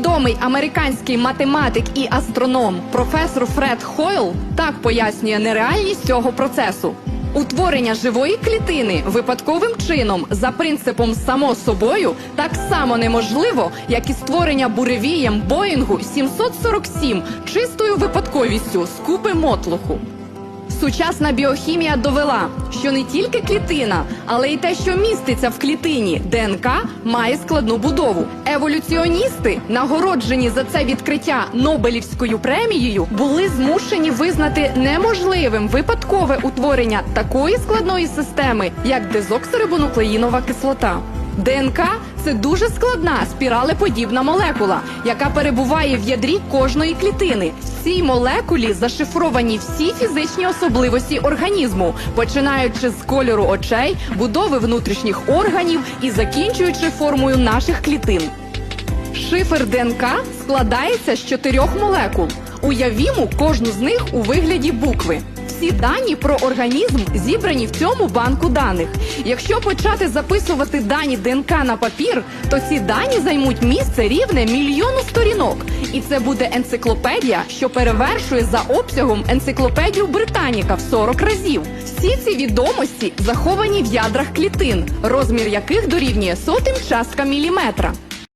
Відомий американський математик і астроном професор Фред Хойл так пояснює нереальність цього процесу. Утворення живої клітини випадковим чином за принципом само собою так само неможливо, як і створення буревієм Боїнгу 747 чистою випадковістю з купи мотлуху. Сучасна біохімія довела, що не тільки клітина, але й те, що міститься в клітині ДНК, має складну будову. Еволюціоністи, нагороджені за це відкриття Нобелівською премією, були змушені визнати неможливим випадкове утворення такої складної системи, як дезоксирибонуклеїнова кислота. ДНК це дуже складна спіралеподібна молекула, яка перебуває в ядрі кожної клітини. В цій молекулі зашифровані всі фізичні особливості організму, починаючи з кольору очей, будови внутрішніх органів і закінчуючи формою наших клітин. Шифер ДНК складається з чотирьох молекул. Уявімо кожну з них у вигляді букви. Всі дані про організм зібрані в цьому банку даних. Якщо почати записувати дані ДНК на папір, то ці дані займуть місце рівне мільйону сторінок. І це буде енциклопедія, що перевершує за обсягом енциклопедію Британіка в 40 разів. Всі ці відомості заховані в ядрах клітин, розмір яких дорівнює сотим частка міліметра.